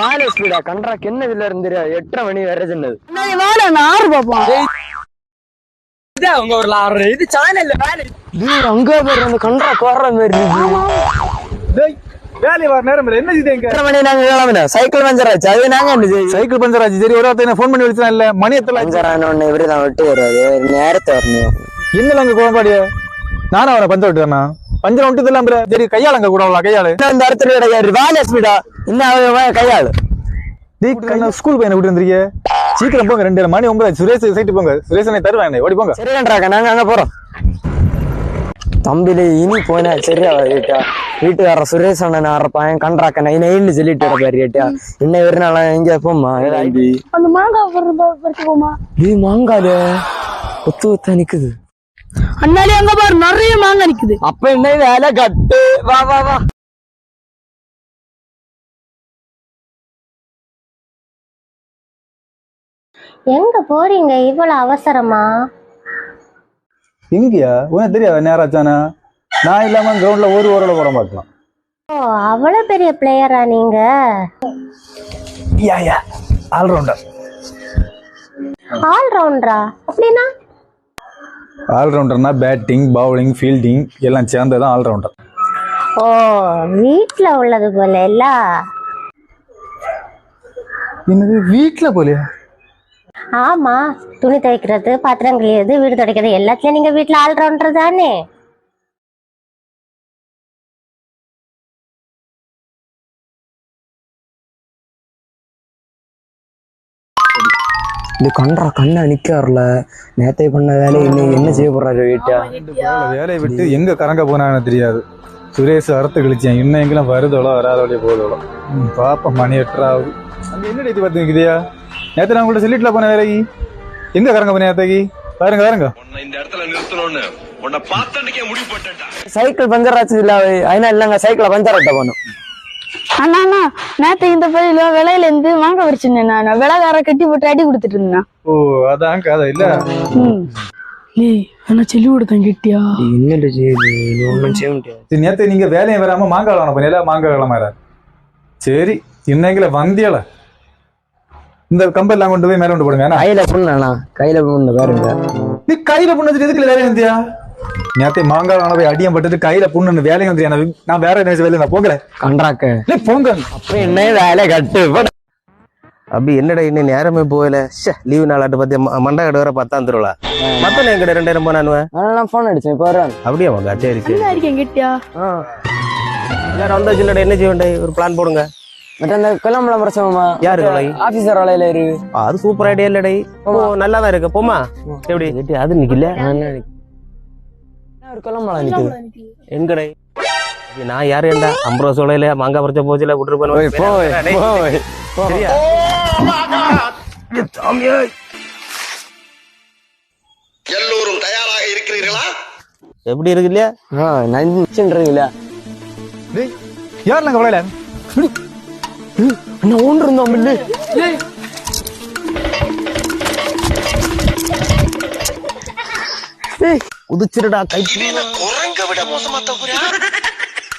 College speedo கண்ட்ராக் என்ன இதுல இருந்து எட்டரை மணி வேற சொன்னது. வேலை ஆறு பாப்போம் அவங்க ஒரு ஆறு? இது சேனல்ல வேலை. அங்க பாரு அந்த கண்ட்ராக் வர்ற மாதிரி வேலை என்ன இது நாங்க கிளம்பின சைக்கிள் பஞ்சர் ஆச்சு அது சைக்கிள் பஞ்சர் ஆச்சு சரி ஃபோன் பண்ணி விழிச்சா இல்ல? மணி எத்தனை பஞ்சர் ஆன உடனே இப்படி விட்டு வருவாரு. நேரத்தை வரணும். என்ன அங்க குழம்பாடியா நானும் அவரை பஞ்சர் விட்டுறேன் பஞ்சர் விட்டு தெரியல சரி கையாளுங்க கூட கையாளு. இந்த இடத்துல கிடையாது ஸ்பீடா இன்னும் கையாளு. ஸ்கூல் பையனை விட்டு வந்துருக்கீங்க சீக்கிரம் போங்க ரெண்டு மணி ஒன்பது சுரேஷ் சைட்டு போங்க. சுரேஷனை தருவாங்க. ஓடி போங்க. நாங்க அங்க போறோம். தம்பில இனி போனா சரியா வீட்டா வீட்டுக்கார சுரேஷ் அண்ணன் ஆற பையன் கண்ட்ராக்க நைன்னு சொல்லிட்டு பாரு கேட்டியா இன்னும் ஒரு நாள் எங்க போமா அந்த மாங்காய் போமா இது மாங்கால ஒத்து ஒத்தா நிக்குது. அண்ணாடி அங்க பாரு நிறைய மாங்காய் நிக்குது. அப்ப என்ன வேலை கட்டு. வா வா வா. எங்க போறீங்க? இவ்வளவு அவசரமா? எங்கயா உனக்கு தெரியாது நேரம் ஆச்சானா நான் இல்லாம கிரவுண்ட்ல ஒரு ஓவரோட போட மாட்டலாம் ஓ அவ்வளவு பெரிய பிளேயரா நீங்க? யா யா. ஆல்ரவுண்டர் ஆல்ரவுண்டரா அப்படின்னா? ஆல்ரவுண்டர்னா பேட்டிங் பவுலிங் ஃபீல்டிங் எல்லாம் சேர்ந்ததான் ஆல்ரவுண்டர் ஓ வீட்ல உள்ளது போல இல்ல என்னது வீட்ல போலியா? ஆமா துணி துவைக்கிறது பாத்திரம் கழியறது வீடு துடைக்கிறது எல்லாத்துலயும் நீங்க வீட்ல ஆல்ரவுண்டர் தானே? இது கண்ட்ரா கண்ணா நிக்காருல. நேத்தை பண்ண வேலை இன்னும் என்ன செய்ய போறாரு வீட்டா? வேலையை விட்டு எங்க கறங்க போனான்னு தெரியாது. சுரேஷ் அறுத்து கழிச்சேன். இன்னும் எங்கெல்லாம் வருதோளோ வராதோடய போதோளோ ம், பாப்போம் மணி எட்டாவது அங்க என்ன டேத்து பார்த்துக்கிறியா நேத்து நான் உங்கள்ட்ட சொல்லிட்டுல போன வேலைக்கு எங்க கறங்க போனேன் நேத்தைக்கு பாருங்க பாருங்க. இந்த இடத்துல நிறுத்தணும்னு. உன்னை பார்த்தன்னைக்கே முடிவு பண்ணிட்டேன்டா. சைக்கிள் பஞ்சர் ஆச்சு இல்ல அதனால இல்லங்க சைக்கிளை பஞ்சர் ஆட்ட போனோம் அண்ணா அண்ணா நேத்து இந்த பள்ளியில விலையில இருந்து மாங்காய் பறிச்சுன்னு நான் விலைகார கட்டி போட்டு அடி கொடுத்துட்டு இருந்தேன் ஓ அதான் கதை இல்ல? ஏய் என்ன சொல்லி கொடுத்தேன் கிட்டியா? என்ன செய்யுது ஒன்றும் செய்ய முடியாது. சரி, நேத்து நீங்க வேலையை வராம மாங்காய் வாங்க போனீங்களா? மாங்காய் கிளம்புற சரி இன்னைக்குல வந்தியல இந்த கம்பெல்லாம் கொண்டு போய் மேல கொண்டு போடுங்க கையில புண்ணா கையில புண்ணு பாருங்க நீ கையில புண்ணு எதுக்குல வேலை வந்தியா? நேத்து மாங்காய் வாங்க போய் அடியம் பட்டது கையில புண்ணு வேலை வந்தியா? நான் நான் வேற என்ன வேலை நான் போகல. கண்ட்ராக்க நீ போங்க. அப்ப என்ன வேலை கட்டு. போடா. அப்படி என்னடா இன்னும் நேரமே போகல? ஷே லீவு நாளாட்டு பார்த்து ம- மண்டை கடை வர பத்தாம் திருவிழா மத்தன எங்கட ரெண்டாயிரம் போனானுவ? அதனால நான் போன் அடிச்சேன் இப்போ அப்படியே வாங்க சரி சரி இருக்கேன் கிட்டியா? எல்லாரும் வந்தா என்ன செய்ய வேண்டிய ஒரு பிளான் போடுங்க. யாரு? ஆபீசர் வேலையில இரு. அது சூப்பர் ஐடியா இல்லடே. ஓ நல்லா தான் இருக்கு போமா எப்படி? அது நிக்கல ஒரு நிக்குது எங்கடை? நான் யாரு ஏண்டா? சொல்லையில மாங்காய் பறிச்ச போச்சுல விட்டுட்டு போய் போய் போய். போய் சரியா? எல்லோரும் தயாராக இருக்கிறீர்களா? எப்படி இருக்கு இல்லையா? நஞ்சுன்றீங்களா? டேய் யார் நாங்க ஒன்று இருந்தோம் பில்லு உதிச்சிருடா கை குரங்க விட மோசமா தகுறா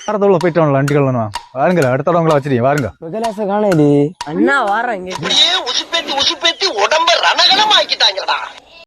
அடுத்தவங்கள போயிட்டு அண்டிகள் வாருங்க அடுத்தவங்கள வச்சிருக்கீங்க வாருங்க. விகலாச காணடி. அண்ணா அப்படியே உசுப்பேத்தி உசுப்பேத்தி உடம்ப ரணகலம் ஆக்கிட்டாங்கடா